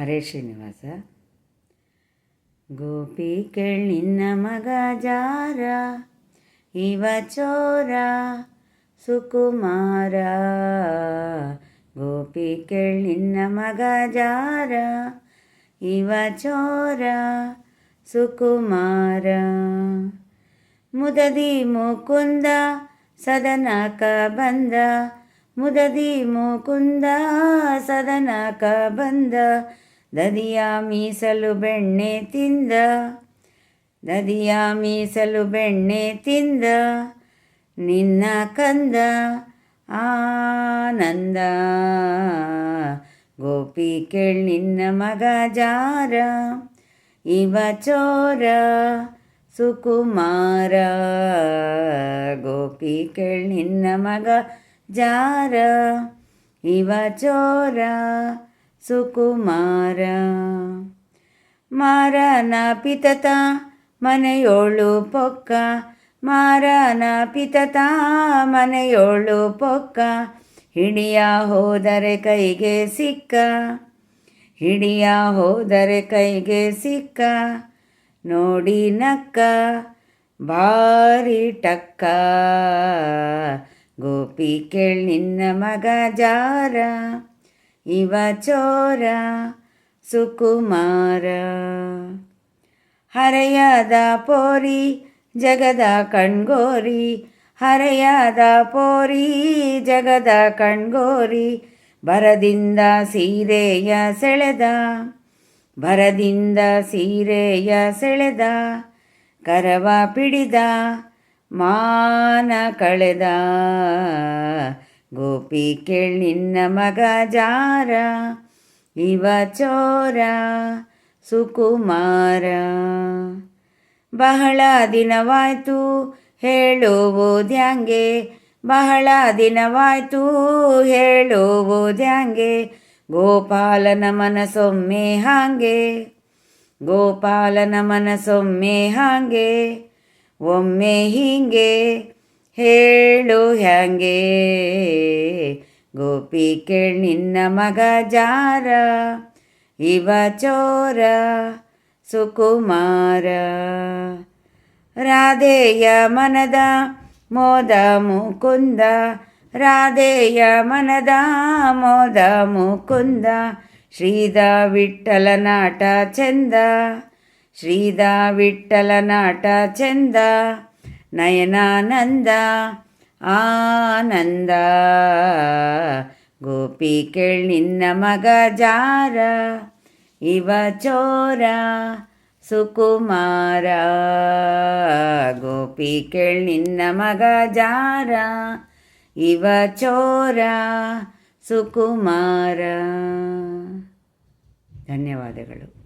ಹರೇ ಶ್ರೀನಿವಾಸ. ಗೋಪಿ ನಿನ್ನ ಮಗ ಜಾರ, ಇವ ಚೋರ, ಸುಕುಮಾರ. ಗೋಪಿ ನಿನ್ನ ಮಗ ಜಾರ, ಇವ ಚೋರ, ಸುಕುಮಾರ. ಮುದದಿ ಮುಕುಂದ ಸದನಕ ಬಂದ, ಮುದದಿ ಮುಕುಂದ ಸದನಕ ಬಂದ ದದಿಯ ಮೀಸಲು ಬೆಣ್ಣೆ ತಿಂದ, ದದಿಯ ಮೀಸಲು ಬೆಣ್ಣೆ ತಿಂದ, ನಿನ್ನ ಕಂದ ಆನಂದ. ಗೋಪಿ ಕೇಳ್ ನಿನ್ನ ಮಗ ಜಾರ, ಇವ ಚೋರ ಸುಕುಮಾರ. ಗೋಪಿ ಕೇಳ್ ನಿನ್ನ ಮಗ ಜಾರ, ಇವ ಚೋರ ಸುಕುಮಾರ. ಮಾರನ ಪಿತತ ಮನೆಯೋಳು ಪೊಕ್ಕ. ಮಾರನ ಪಿತತ ಮನೆಯೋಳು ಪೊಕ್ಕ. ಹಿಡಿಯ ಹೋದರೆ ಕೈಗೆ ಸಿಕ್ಕ. ಹಿಡಿಯ ಹೋದರೆ ಕೈಗೆ ಸಿಕ್ಕ. ನೋಡಿ ನಕ್ಕ ಭಾರಿ ಟಕ್ಕ. ಗೋಪಿ ಕೇಳಿ ನಿನ್ನ ಮಗ ಜಾರ. ಇವ ಚೋರ ಸುಕುಮಾರ. ಹರೆಯದ ಪೋರಿ ಜಗದ ಕಣ್ಗೋರಿ, ಹರೆಯಾದ ಪೋರಿ ಜಗದ ಕಣ್ಗೋರಿ ಬರದಿಂದ ಸೀರೆಯ ಸೆಳೆದ ಬರದಿಂದ ಸೀರೆಯ ಸೆಳೆದ, ಕರವ ಪಿಡಿದ, ಮಾನ ಕಳೆದ. ಗೋಪಿ ಕೇಳ್ ನಿನ್ನ ಮಗ ಜಾರ, ಇವ ಚೋರ, ಸುಕುಮಾರ. ಬಹಳ ದಿನವಾಯ್ತು ಹೇಳುವುದ್ಯಾಂಗೆ ಬಹಳ ದಿನವಾಯ್ತು ಹೇಳುವುದ್ಯಾಂಗೆ ಗೋಪಾಲನ ಮನಸೊಮ್ಮೆ ಹಾಂಗೆ, ಗೋಪಾಲನ ಮನಸೊಮ್ಮೆ ಹಾಂಗೆ, ಒಮ್ಮೆ ಹೀಗೆ. ಹೇಳು ಹ್ಯಾಂಗೆ? ಗೋಪಿ ಕೇಳ್ ನಿನ್ನ ಮಗ ಜಾರ, ಇವ ಚೋರ, ಸುಕುಮಾರ. ರಾಧೆಯ ಮನದ ಮೋದ ಮುಕುಂದ, ರಾಧೆಯ ಮನದ ಮೋದ ಮುಕುಂದ, ಶ್ರೀದ ವಿಠಲ ನಾಟ ಚಂದ, ಶ್ರೀದ ವಿಠಲ ನಾಟ ಚಂದ. ನಯನಾನಂದ, ಆನಂದ. ಗೋಪಿ ಕೇಳ್ ನಿನ್ನ ಮಗ ಜಾರ, ಇವ ಚೋರ, ಸುಕುಮಾರ. ಗೋಪಿ ಕೇಳ್ ನಿನ್ನ ಮಗ ಜಾರ, ಇವ ಚೋರ, ಸುಕುಮಾರ. ಧನ್ಯವಾದಗಳು.